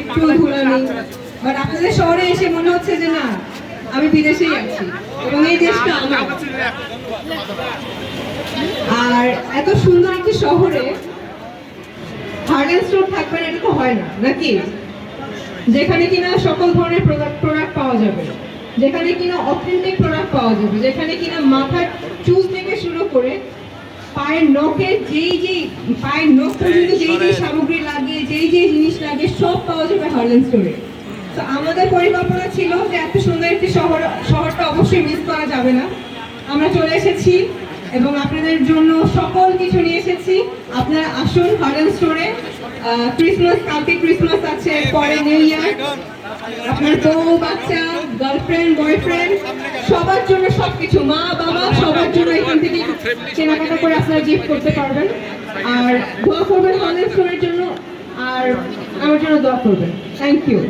একটু ধুলানি বাট আপনাদের শহরে এসে মনে হচ্ছে যে না, আমি বিদেশেই আছি। এবং এই দেশটা আমার। আর এত সুন্দর একটি শহরে হার্ডেন স্টোর থাকবে না, এটা তো হয় না, নাকি? যেখানে কিনা সকল ধরনের প্রোডাক্ট প্রোডাক্ট পাওয়া যাবে। যেখানে কিনা অথেন্টিক প্রোডাক্ট পাওয়া যাবে। যেখানে কিনা মাথার চুল থেকে শুরু করে পায়ের নখে যেই যেই পায়ের নখ পর্যন্ত যেই যেই সামগ্রী লাগে যেই যেই জিনিস লাগে সব পাওয়া যাবে হার্লেন স্টোরে তো আমাদের পরিকল্পনা ছিল যে এত সুন্দর একটি শহর শহরটা অবশ্যই মিস করা যাবে না। আমরা চলে এসেছি এবং আপনাদের জন্য সকল কিছু নিয়ে এসেছি। আপনারা আসুন হার্লেন স্টোরে ক্রিসমাস কালকে ক্রিসমাস আছে পরে নিউ ইয়ার আপনার বউ বাচ্চা গার্লফ্রেন্ড বয়ফ্রেন্ড সবার জন্য সবকিছু মা বাবা সবার জন্য কেনাকাটা করে আপনারা গিফট করতে পারবেন। আর দোয়া করবেন অনেক সময়ের জন্য, আর আমার জন্য দোয়া করবেন। Thank you